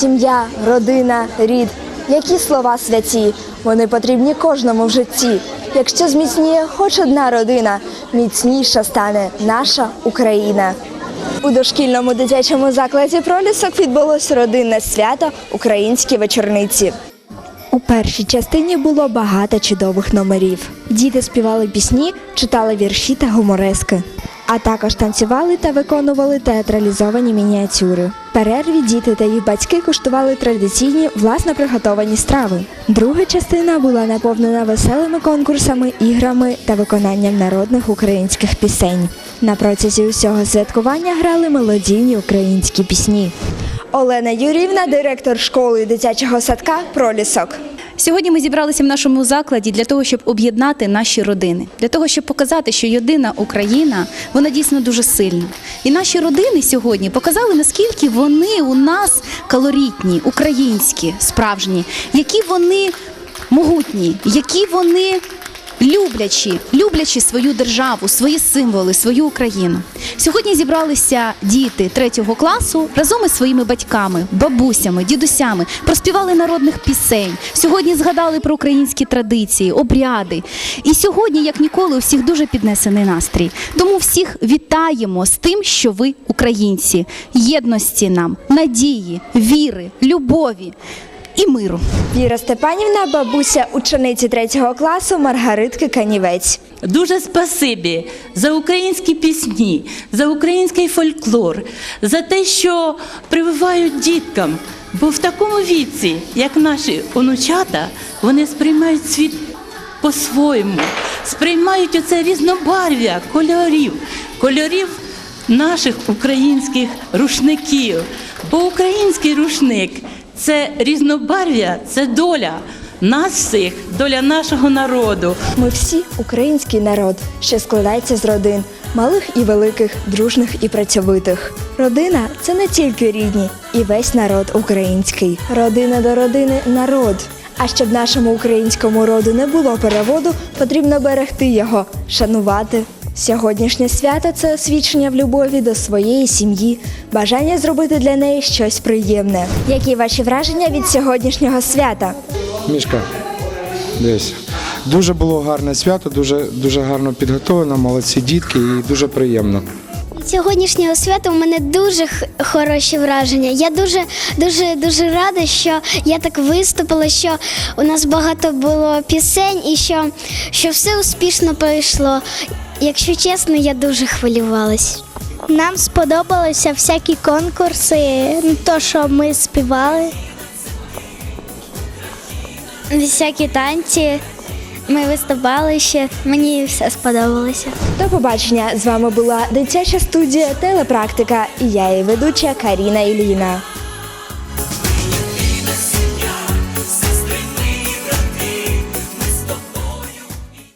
сім'я, родина, рід. Які слова святі, вони потрібні кожному в житті. Якщо зміцніє хоч одна родина, міцніша стане наша Україна. У дошкільному дитячому закладі пролісок відбулось родинне свято Українські вечорниці. У першій частині було багато чудових номерів. Діти співали пісні, читали вірші та гуморески, а також танцювали та виконували театралізовані мініатюри. Перерві діти та їх батьки куштували традиційні власно приготовані страви. Друга частина була наповнена веселими конкурсами, іграми та виконанням народних українських пісень. На протязі усього святкування грали мелодійні українські пісні. Олена Юрівна, директор школи дитячого садка Пролісок. Сьогодні ми зібралися в нашому закладі для того, щоб об'єднати наші родини, для того, щоб показати, що єдина Україна вона дійсно дуже сильна. І наші родини сьогодні показали, наскільки вони у нас калорітні, українські, справжні, які вони могутні, які вони. Люблячи, люблячи свою державу, свої символи, свою Україну. Сьогодні зібралися діти третього класу разом із своїми батьками, бабусями, дідусями, проспівали народних пісень. Сьогодні згадали про українські традиції, обряди. І сьогодні, як ніколи, у всіх дуже піднесений настрій. Тому всіх вітаємо з тим, що ви українці, єдності нам, надії, віри, любові і миру. Віра Степанівна, бабуся учениці третього класу Маргаритки Канівець. Дуже спасибі за українські пісні, за український фольклор, за те, що прививають діткам. Бо в такому віці, як наші онучата, вони сприймають світ по-своєму, сприймають оце різнобарв'я кольорів, кольорів наших українських рушників. Бо український рушник це різнобарв'я, це доля нас всіх, доля нашого народу. Ми всі український народ, що складається з родин, малих і великих, дружних і працьовитих. Родина це не тільки рідні, і весь народ український. Родина до родини народ. А щоб нашому українському роду не було переводу, потрібно берегти його, шанувати. Сьогоднішнє свято це освідчення в любові до своєї сім'ї, бажання зробити для неї щось приємне. Які ваші враження від сьогоднішнього свята? Мішка, дивись. Дуже було гарне свято, дуже, дуже гарно підготовлено, молодці дітки і дуже приємно. Від Сьогоднішнього свята у мене дуже хороші враження. Я дуже дуже дуже рада, що я так виступила, що у нас багато було пісень і що, що все успішно пройшло. Якщо чесно, я дуже хвилювалась. Нам сподобалися всякі конкурси, то, що ми співали. Всякі танці. Ми виступали ще. Мені все сподобалося. До побачення! З вами була дитяча студія Телепрактика і я її ведуча Каріна Іліна.